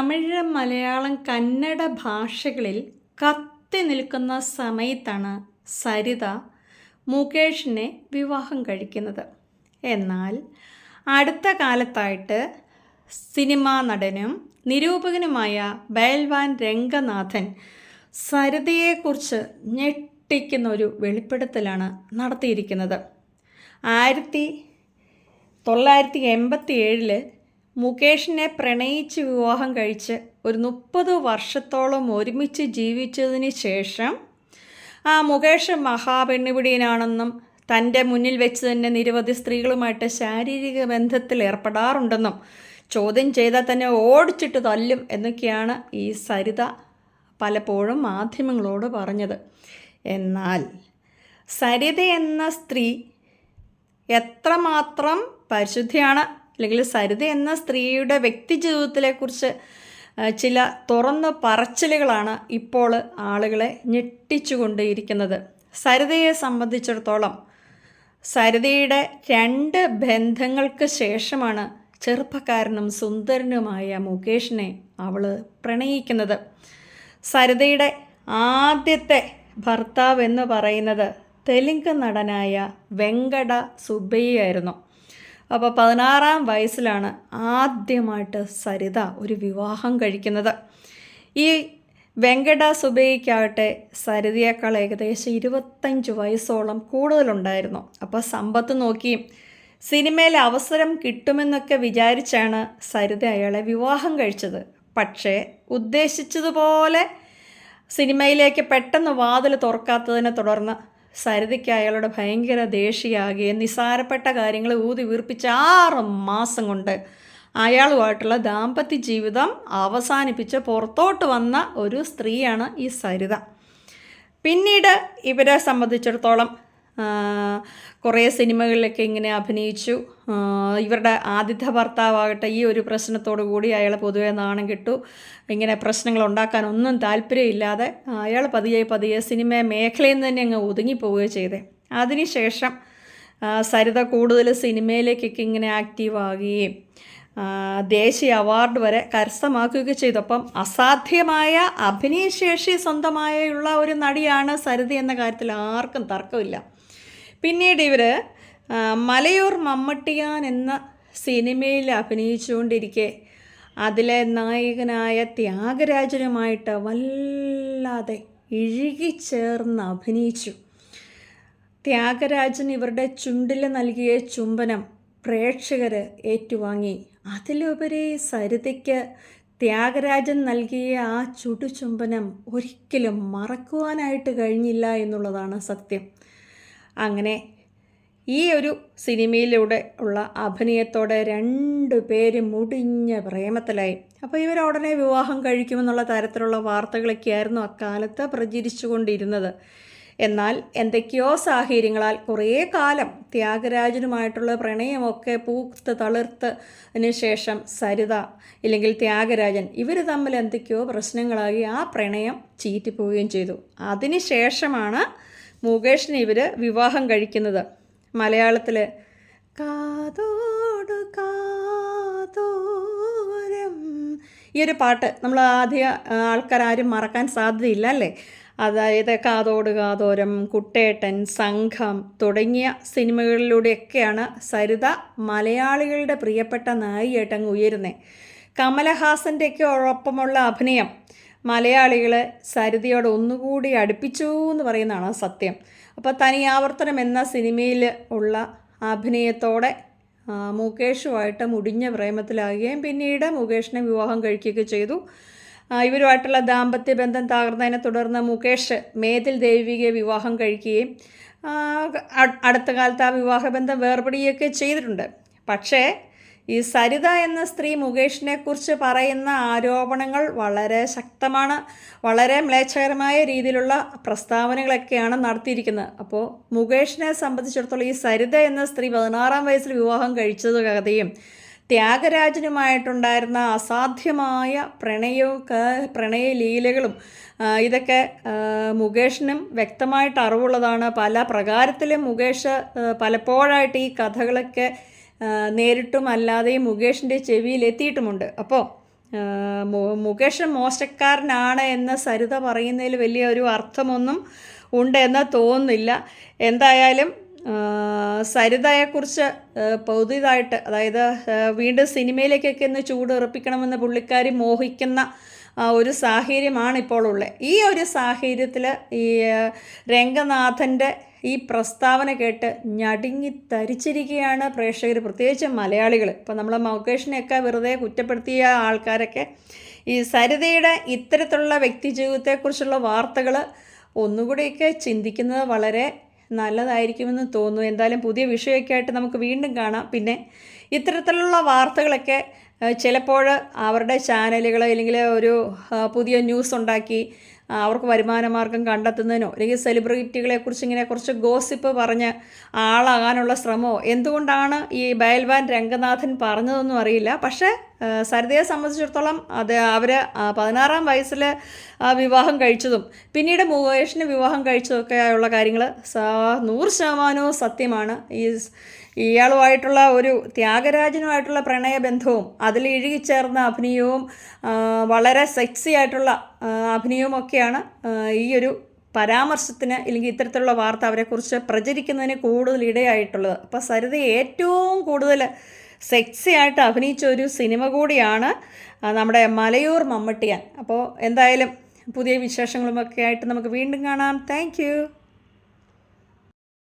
തമിഴ് മലയാളം കന്നഡ ഭാഷകളിൽ കത്തി നിൽക്കുന്ന സമയത്താണ് സരിത മുകേഷിനെ വിവാഹം കഴിക്കുന്നത്. എന്നാൽ അടുത്ത കാലത്തായിട്ട് സിനിമാ നടനും നിരൂപകനുമായ ബയൽവാൻ രംഗനാഥൻ സരിതയെക്കുറിച്ച് ഞെട്ടിക്കുന്ന ഒരു വെളിപ്പെടുത്തലാണ് നടത്തിയിരിക്കുന്നത്. ആയിരത്തി തൊള്ളായിരത്തി എൺപത്തി ഏഴിൽ മുകേഷിനെ പ്രണയിച്ച് വിവാഹം കഴിച്ച് ഒരു മുപ്പത് വർഷത്തോളം ഒരുമിച്ച് ജീവിച്ചതിന് ശേഷം ആ മുകേഷ് മഹാപെണ്ണുപിടിയനാണെന്നും തന്റെ മുന്നിൽ വെച്ച് തന്നെ നിരവധി സ്ത്രീകളുമായിട്ട് ശാരീരിക ബന്ധത്തിൽ ഏർപ്പെടാറുണ്ടെന്നും ചോദ്യം ചെയ്താൽ തന്നെ ഓടിച്ചിട്ട് തല്ലും എന്നൊക്കെയാണ് ഈ സരിത പലപ്പോഴും മാധ്യമങ്ങളോട് പറഞ്ഞത്. എന്നാൽ സരിത എന്ന സ്ത്രീ എത്രമാത്രം പരിശുദ്ധിയാണ് അല്ലെങ്കിൽ സരിത എന്ന സ്ത്രീയുടെ വ്യക്തി ജീവിതത്തിലെക്കുറിച്ച് ചില തുറന്ന പറച്ചിലുകളാണ് ഇപ്പോൾ ആളുകളെ ഞെട്ടിച്ചുകൊണ്ടേയിരിക്കുന്നത് സരിതയെ സംബന്ധിച്ചിടത്തോളം സരിതയുടെ രണ്ട് ബന്ധങ്ങൾക്ക് ശേഷമാണ് ചെറുപ്പക്കാരനും സുന്ദരനുമായ മുകേഷിനെ അവൾ പ്രണയിക്കുന്നത്. സരിതയുടെ ആദ്യത്തെ ഭർത്താവ് എന്ന് പറയുന്നത് തെലുങ്ക് നടനായ വെങ്കട സുബ്ബയ്യായിരുന്നു. അപ്പോൾ പതിനാറാം വയസ്സിലാണ് ആദ്യമായിട്ട് സരിത ഒരു വിവാഹം കഴിക്കുന്നത്. ഈ വെങ്കട സുബൈക്കാവട്ടെ സരിതയേക്കാൾ ഏകദേശം ഇരുപത്തഞ്ച് വയസ്സോളം കൂടുതലുണ്ടായിരുന്നു. അപ്പോൾ സമ്പത്ത് നോക്കി സിനിമയിൽ അവസരം കിട്ടുമെന്നൊക്കെ വിചാരിച്ചാണ് സരിത അയാളെ വിവാഹം കഴിച്ചത്. പക്ഷേ ഉദ്ദേശിച്ചതുപോലെ സിനിമയിലേക്ക് പെട്ടെന്ന് വാതിൽ തുറക്കാത്തതിനെ തുടർന്ന് സരിതയ്ക്ക് അയാളുടെ ഭയങ്കര ദേഷ്യയാകുകയും നിസ്സാരപ്പെട്ട കാര്യങ്ങൾ ഊതി വീർപ്പിച്ച ആറ് മാസം കൊണ്ട് അയാളുമായിട്ടുള്ള ദാമ്പത്യ ജീവിതം അവസാനിപ്പിച്ച് പുറത്തോട്ട് വന്ന ഒരു സ്ത്രീയാണ് ഈ സരിത. പിന്നീട് ഇവരെ സംബന്ധിച്ചിടത്തോളം കുറേ സിനിമകളിലൊക്കെ ഇങ്ങനെ അഭിനയിച്ചു. ഇവരുടെ ആദിത്യ ഭർത്താവാകട്ടെ ഈ ഒരു പ്രശ്നത്തോടു കൂടി അയാൾ പൊതുവെ നാണം കിട്ടു. ഇങ്ങനെ പ്രശ്നങ്ങൾ ഉണ്ടാക്കാൻ ഒന്നും താല്പര്യമില്ലാതെ അയാൾ പതിയെ പതിയെ സിനിമ മേഖലയിൽ നിന്ന് തന്നെ അങ്ങ് ഒതുങ്ങിപ്പോവുകയോ ചെയ്തേ. അതിനുശേഷം സരിത കൂടുതൽ സിനിമയിലേക്കൊക്കെ ഇങ്ങനെ ആക്റ്റീവ് ആകുകയും ദേശീയ അവാർഡ് വരെ കരസ്ഥമാക്കുകയൊക്കെ ചെയ്തു അപ്പം അസാധ്യമായ അഭിനയശേഷി സ്വന്തമായുള്ള ഒരു നടിയാണ് സരിത എന്ന കാര്യത്തിൽ ആർക്കും തർക്കമില്ല. പിന്നീട് ഇവർ മലയൂർ മമ്മട്ടിയാൻ എന്ന സിനിമയിൽ അഭിനയിച്ചുകൊണ്ടിരിക്കെ. അതിലെ നായകനായ ത്യാഗരാജനുമായിട്ട് വല്ലാതെ ഇഴുകിച്ചേർന്ന് അഭിനയിച്ചു. ത്യാഗരാജൻ ഇവരുടെ ചുണ്ടിൽ നൽകിയ ചുംബനം പ്രേക്ഷകർ ഏറ്റുവാങ്ങി. അതിലുപരി സരിതയ്ക്ക് ത്യാഗരാജൻ നൽകിയ ആ ചുടുചുംബനം ഒരിക്കലും മറക്കുവാനായിട്ട് കഴിഞ്ഞില്ല എന്നുള്ളതാണ് സത്യം. അങ്ങനെ ഈ ഒരു സിനിമയിലൂടെ ഉള്ള അഭിനയത്തോടെ രണ്ടു പേര് മുടിഞ്ഞ പ്രേമത്തിലായി. അപ്പോൾ ഇവർ ഉടനെ വിവാഹം കഴിക്കുമെന്നുള്ള തരത്തിലുള്ള വാർത്തകളൊക്കെയായിരുന്നു അക്കാലത്ത് പ്രചരിച്ചുകൊണ്ടിരുന്നത്. എന്നാൽ എന്തൊക്കെയോ സാഹചര്യങ്ങളാൽ കുറേ കാലം ത്യാഗരാജനുമായിട്ടുള്ള പ്രണയമൊക്കെ പൂത്ത് തളിർത്തതിന് ശേഷം സരിത ഇല്ലെങ്കിൽ ത്യാഗരാജൻ ഇവർ തമ്മിൽ എന്തൊക്കെയോ പ്രശ്നങ്ങളായി ആ പ്രണയം ചീറ്റിപ്പോവുകയും ചെയ്തു. അതിനുശേഷമാണ് മുകേഷിന് ഇവർ വിവാഹം കഴിക്കുന്നത്. മലയാളത്തിൽ കാതോട് കാതോരം ഈ ഒരു പാട്ട് നമ്മൾ ആദ്യ ആൾക്കാരും മറക്കാൻ സാധ്യതയില്ല അല്ലേ? അതായത് കാതോട് കാതോരം കുട്ടേട്ടൻ സംഘം തുടങ്ങിയ സിനിമകളിലൂടെയൊക്കെയാണ് സരിത മലയാളികളുടെ പ്രിയപ്പെട്ട നായികയായിട്ട് അങ്ങ് ഉയരുന്നത് കമലഹാസന്റെയൊക്കെ ഒപ്പമുള്ള അഭിനയം മലയാളികളെ സരിതയോട് ഒന്നുകൂടി അടുപ്പിച്ചു എന്ന് പറയുന്നതാണ് സത്യം. അപ്പോൾ തനിയാവർത്തനം എന്ന സിനിമയിൽ ഉള്ള അഭിനയത്തോടെ മുകേഷുമായിട്ട് മുടിഞ്ഞ പ്രേമത്തിലാകുകയും പിന്നീട് മുകേഷിനെ വിവാഹം കഴിക്കുകയൊക്കെ ചെയ്തു. ഇവരുമായിട്ടുള്ള ദാമ്പത്യ ബന്ധം തകർന്നതിനെ തുടർന്ന് മുകേഷ് മേതിൽ ദേവികയെ വിവാഹം കഴിക്കുകയും അടുത്ത കാലത്ത് ആ വിവാഹബന്ധം വേർപെടുകയൊക്കെ ചെയ്തിട്ടുണ്ട്. പക്ഷേ ഈ സരിത എന്ന സ്ത്രീ മുകേഷിനെ കുറിച്ച് പറയുന്ന ആരോപണങ്ങൾ വളരെ ശക്തമാണ്. വളരെ മ്ലേച്ഛകരമായ രീതിയിലുള്ള പ്രസ്താവനകളൊക്കെയാണ് നടത്തിയിരിക്കുന്നത്. അപ്പോൾ മുകേഷിനെ സംബന്ധിച്ചിടത്തോളം ഈ സരിത എന്ന സ്ത്രീ പതിനാറാം വയസ്സിൽ വിവാഹം കഴിച്ചത് കഥയും ത്യാഗരാജനുമായിട്ടുണ്ടായിരുന്ന അസാധ്യമായ പ്രണയവും പ്രണയലീലകളും ഇതൊക്കെ മുകേഷിനും വ്യക്തമായിട്ട് അറിവുള്ളതാണ്. പല പ്രകാരത്തിലും മുകേഷ് പലപ്പോഴായിട്ട് ഈ കഥകളൊക്കെ നേരിട്ടും അല്ലാതെയും മുകേഷിന്റെ ചെവിയിൽ എത്തിയിട്ടുമുണ്ട്. അപ്പോൾ മുകേഷ് മോശക്കാരനാണ് എന്ന് സരിത പറയുന്നതിൽ വലിയ ഒരു അർത്ഥമൊന്നും ഉണ്ടെന്ന് തോന്നുന്നില്ല. എന്തായാലും സരിതയെക്കുറിച്ച് പുതിയതായിട്ട് അതായത് വീണ്ടും സിനിമയിലേക്കൊക്കെ ഒന്ന് ചൂടുറപ്പിക്കണമെന്ന് പുള്ളിക്കാരി മോഹിക്കുന്ന ഒരു സാഹചര്യമാണ് ഇപ്പോൾ ഉള്ളത് ഈ ഒരു സാഹചര്യത്തിൽ ഈ രംഗനാഥന്റെ ഈ പ്രസ്താവന കേട്ട് ഞടുങ്ങി തരിച്ചിരിക്കുകയാണ് പ്രേക്ഷകർ. പ്രത്യേകിച്ച് മലയാളികൾ. ഇപ്പം നമ്മൾ മൗക്കേഷിനെയൊക്കെ വെറുതെ കുറ്റപ്പെടുത്തിയ ആൾക്കാരൊക്കെ ഈ സരിതയുടെ ഇത്തരത്തിലുള്ള വ്യക്തി ജീവിതത്തെക്കുറിച്ചുള്ള വാർത്തകൾ ഒന്നുകൂടിയൊക്കെ ചിന്തിക്കുന്നത് വളരെ നല്ലതായിരിക്കുമെന്ന് തോന്നുന്നു. എന്തായാലും പുതിയ വിഷയമൊക്കെ ആയിട്ട് നമുക്ക് വീണ്ടും കാണാം. പിന്നെ ഇത്തരത്തിലുള്ള വാർത്തകളൊക്കെ ചിലപ്പോൾ അവരുടെ ചാനലുകൾ അല്ലെങ്കിൽ ഒരു പുതിയ ന്യൂസ് ഉണ്ടാക്കി അവർക്ക് വരുമാനമാർഗം കണ്ടെത്തുന്നതിനോ അല്ലെങ്കിൽ സെലിബ്രിറ്റികളെ കുറിച്ച് ഇങ്ങനെ കുറച്ച് ഗോസിപ്പ് പറഞ്ഞ് ആളാകാനുള്ള ശ്രമമോ? എന്തുകൊണ്ടാണ് ഈ ബയൽവാൻ രംഗനാഥൻ പറഞ്ഞതൊന്നും അറിയില്ല. പക്ഷേ സരിതയെ സംബന്ധിച്ചിടത്തോളം അത് അവർ പതിനാറാം വയസ്സിൽ വിവാഹം കഴിച്ചതും പിന്നീട് മുകേഷിന് വിവാഹം കഴിച്ചതൊക്കെ ആയുള്ള കാര്യങ്ങൾ നൂറ് ശതമാനവും സത്യമാണ്. ഈ ഇയാളുമായിട്ടുള്ള ഒരു ത്യാഗരാജനുമായിട്ടുള്ള പ്രണയബന്ധവും അതിൽ ഇഴുകിച്ചേർന്ന അഭിനയവും വളരെ സെക്സി ആയിട്ടുള്ള അഭിനയവും ഒക്കെയാണ് ഈ ഒരു പരാമർശത്തിന് അല്ലെങ്കിൽ ഇത്തരത്തിലുള്ള വാർത്ത അവരെക്കുറിച്ച് പ്രചരിക്കുന്നതിന് കൂടുതൽ ഇടയായിട്ടുള്ളത്. അപ്പോൾ സരിത ഏറ്റവും കൂടുതൽ സെക്സി ആയിട്ട് അഭിനയിച്ച ഒരു സിനിമ കൂടിയാണ് നമ്മുടെ മലയൂർ മമ്മട്ടിയാൻ. അപ്പോൾ എന്തായാലും പുതിയ വിശേഷങ്ങളുമൊക്കെ ആയിട്ട് നമുക്ക് വീണ്ടും കാണാം. താങ്ക്